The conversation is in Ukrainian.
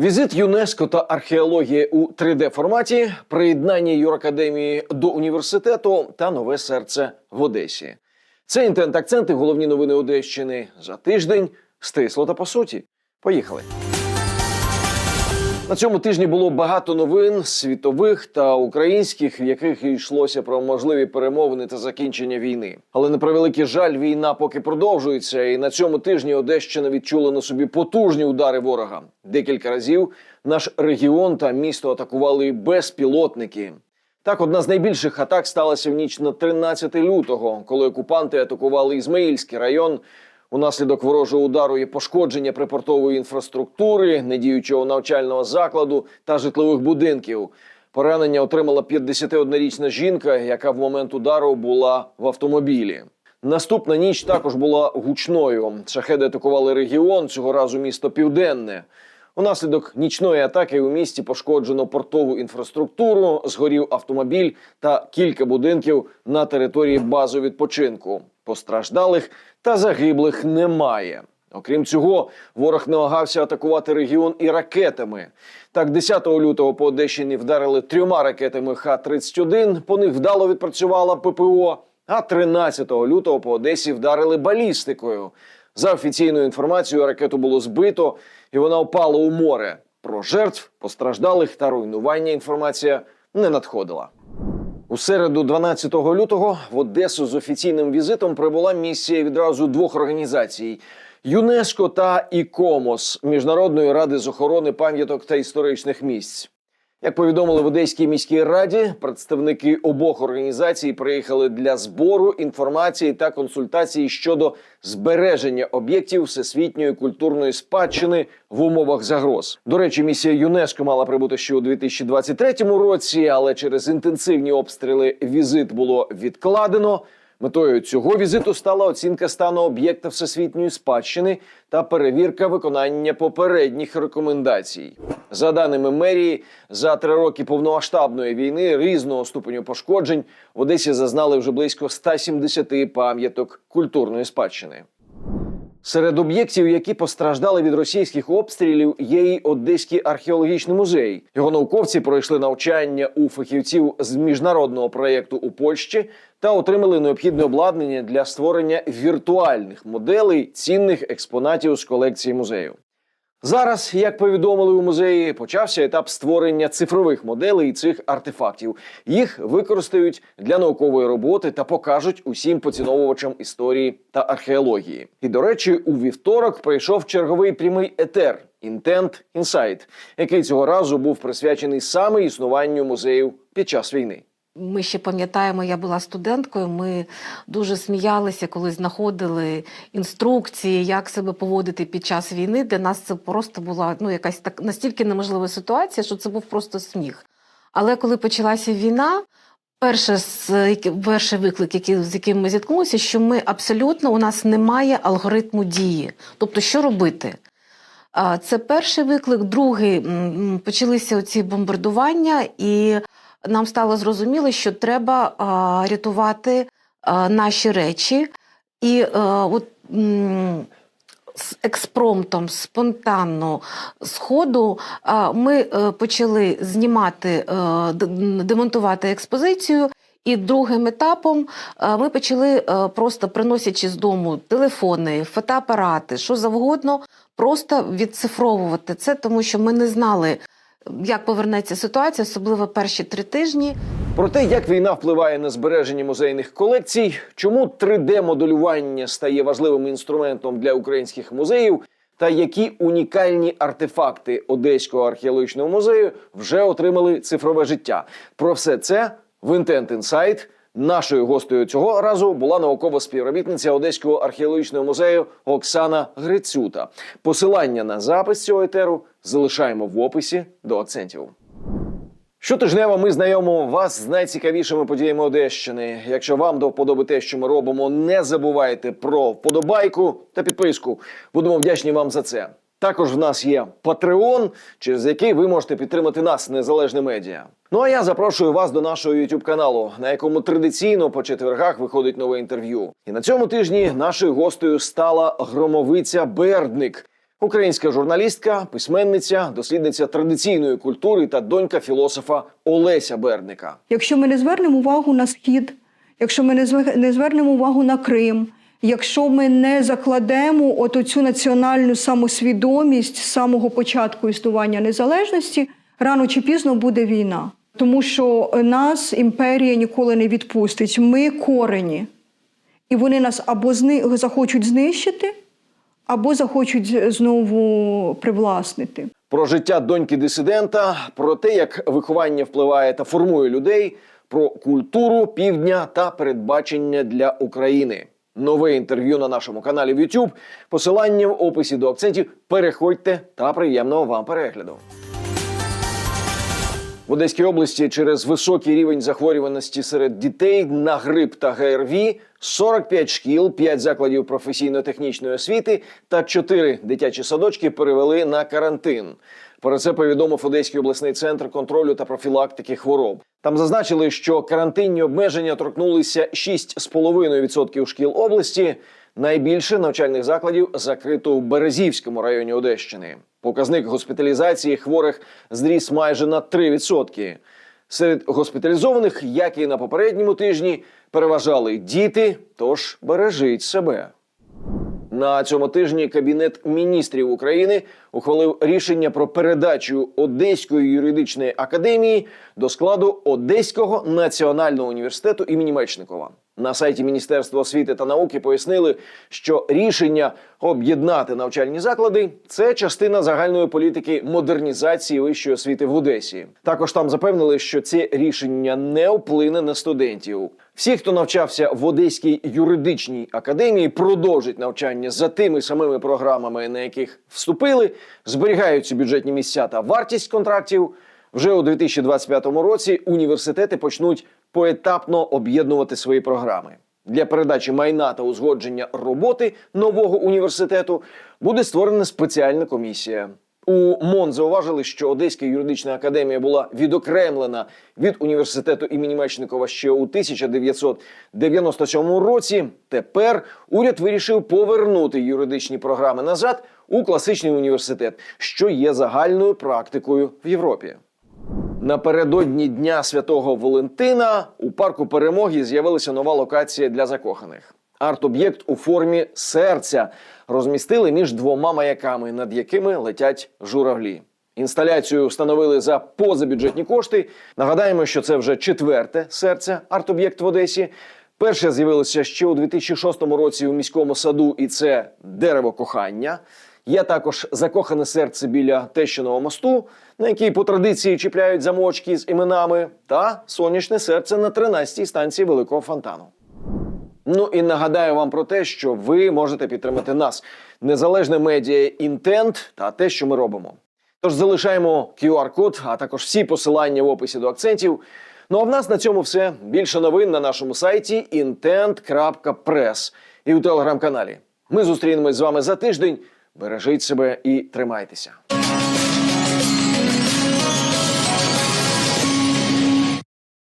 Візит ЮНЕСКО та археології у 3D форматі, приєднання юракадемії до університету та нове серце в Одесі. Це інтент акценти, головні новини Одещини за тиждень. Стисло та по суті. Поїхали. На цьому тижні було багато новин світових та українських, в яких йшлося про можливі перемовини та закінчення війни. Але на превеликий жаль, війна поки продовжується, і на цьому тижні Одещина відчула на собі потужні удари ворога. Декілька разів наш регіон та місто атакували безпілотники. Так, одна з найбільших атак сталася в ніч на 13 лютого, коли окупанти атакували Ізмаїльський район. Унаслідок ворожого удару є пошкодження припортової інфраструктури, недіючого навчального закладу та житлових будинків. Поранення отримала 51-річна жінка, яка в момент удару була в автомобілі. Наступна ніч також була гучною. Шахеди атакували регіон цього разу місто Південне. Унаслідок нічної атаки у місті пошкоджено портову інфраструктуру, згорів автомобіль та кілька будинків на території бази відпочинку. Постраждалих та загиблих немає. Окрім цього, ворог не вагався атакувати регіон і ракетами. Так, 10 лютого по Одещині вдарили трьома ракетами Х-31, по них вдало відпрацювала ППО. А 13 лютого по Одесі вдарили балістикою. За офіційною інформацією, ракету було збито і вона впала у море. Про жертв, постраждалих та руйнування інформація не надходила. У середу, 12 лютого, в Одесу з офіційним візитом прибула місія відразу двох організацій: ЮНЕСКО та ІКОМОС Міжнародної ради з охорони пам'яток та історичних місць. Як повідомили в Одеській міській раді, представники обох організацій приїхали для збору інформації та консультацій щодо збереження об'єктів всесвітньої культурної спадщини в умовах загроз. До речі, місія ЮНЕСКО мала прибути ще у 2023 році, але через інтенсивні обстріли візит було відкладено. Метою цього візиту стала оцінка стану об'єкта всесвітньої спадщини та перевірка виконання попередніх рекомендацій. За даними мерії, за три роки повномасштабної війни різного ступеню пошкоджень в Одесі зазнали вже близько 170 пам'яток культурної спадщини. Серед об'єктів, які постраждали від російських обстрілів, є й Одеський археологічний музей. Його науковці пройшли навчання у фахівців з міжнародного проєкту у Польщі та отримали необхідне обладнання для створення віртуальних моделей цінних експонатів з колекції музею. Зараз, як повідомили у музеї, почався етап створення цифрових моделей цих артефактів. Їх використають для наукової роботи та покажуть усім поціновувачам історії та археології. І до речі, у вівторок прийшов черговий прямий етер Інтент Інсайт, який цього разу був присвячений саме існуванню музеїв під час війни. Ми ще пам'ятаємо, я була студенткою. Ми дуже сміялися, коли знаходили інструкції, як себе поводити під час війни. Для нас це просто була ну, якась так настільки неможлива ситуація, що це був просто сміх. Але коли почалася війна, перше, перший виклик, який, з яким ми зіткнулися, що ми абсолютно у нас немає алгоритму дії. Тобто, що робити? Це перший виклик. Другий почалися оці бомбардування, і нам стало зрозуміло, що треба а, рятувати а, наші речі. І а, от м, з експромтом, спонтанно з ходу а, ми е, почали знімати, е, демонтувати експозицію. І другим етапом е, ми почали просто приносячи з дому телефони, фотоапарати, що завгодно, просто відцифровувати це, тому що ми не знали, як повернеться ситуація, особливо перші три тижні. Про те, як війна впливає на збереження музейних колекцій, чому 3D-моделювання стає важливим інструментом для українських музеїв, та які унікальні артефакти Одеського археологічного музею вже отримали цифрове життя. Про все це в Intent Insight. Нашою гостею цього разу була наукова співробітниця Одеського археологічного музею Оксана Грицюта. Посилання на запис цього етеру залишаємо в описі до акцентів. Щотижнево ми знайомимо вас з найцікавішими подіями Одещини. Якщо вам до вподоби те, що ми робимо, не забувайте про вподобайку та підписку. Будемо вдячні вам за це. Також в нас є Patreon, через який ви можете підтримати нас, незалежне медіа. Ну а я запрошую вас до нашого youtube каналу, на якому традиційно по четвергах виходить нове інтерв'ю. І на цьому тижні нашою гостею стала громовиця Бердник. Українська журналістка, письменниця, дослідниця традиційної культури та донька філософа Олеся Берника. Якщо ми не звернемо увагу на схід, якщо ми не звернемо увагу на Крим, якщо ми не закладемо от оцю національну самосвідомість з самого початку існування незалежності, рано чи пізно буде війна. Тому що нас імперія ніколи не відпустить. Ми корені. І вони нас або зни... захочуть знищити, або захочуть знову привласнити. Про життя доньки дисидента, про те, як виховання впливає та формує людей, про культуру півдня та передбачення для України. Нове інтерв'ю на нашому каналі в YouTube. Посилання в описі до акцентів. Переходьте та приємного вам перегляду. В Одеській області через високий рівень захворюваності серед дітей на грип та ГРВІ 45 шкіл, 5 закладів професійно-технічної освіти та 4 дитячі садочки перевели на карантин. Про це повідомив Одеський обласний центр контролю та профілактики хвороб. Там зазначили, що карантинні обмеження торкнулися 6,5% шкіл області. Найбільше навчальних закладів закрито у Березівському районі Одещини. Показник госпіталізації хворих зріс майже на 3%. Серед госпіталізованих, як і на попередньому тижні, переважали діти, тож бережіть себе. На цьому тижні Кабінет міністрів України ухвалив рішення про передачу Одеської юридичної академії до складу Одеського національного університету імені Мечникова. На сайті Міністерства освіти та науки пояснили, що рішення об'єднати навчальні заклади це частина загальної політики модернізації вищої освіти в Одесі. Також там запевнили, що це рішення не вплине на студентів. Всі, хто навчався в Одеській юридичній академії, продовжать навчання за тими самими програмами, на яких вступили, зберігаються бюджетні місця та вартість контрактів. Вже у 2025 році університети почнуть поетапно об'єднувати свої програми. Для передачі майна та узгодження роботи нового університету буде створена спеціальна комісія. У МОН зауважили, що Одеська юридична академія була відокремлена від університету імені Мечникова ще у 1997 році. Тепер уряд вирішив повернути юридичні програми назад у класичний університет, що є загальною практикою в Європі. Напередодні Дня Святого Валентина у парку перемоги з'явилася нова локація для закоханих. Арт-об'єкт у формі серця розмістили між двома маяками, над якими летять журавлі. Інсталяцію встановили за позабюджетні кошти. Нагадаємо, що це вже четверте серце арт-об'єкт в Одесі. Перше з'явилося ще у 2006 році у міському саду, і це дерево кохання. Є також закохане серце біля Тещиного мосту, на який по традиції чіпляють замочки з іменами, та сонячне серце на 13-й станції Великого фонтану. Ну і нагадаю вам про те, що ви можете підтримати нас, незалежне медіа інтент та те, що ми робимо. Тож залишаємо QR-код, а також всі посилання в описі до акцентів. Ну а в нас на цьому все. Більше новин на нашому сайті intent.press і у телеграм-каналі. Ми зустрінемось з вами за тиждень. Бережіть себе і тримайтеся.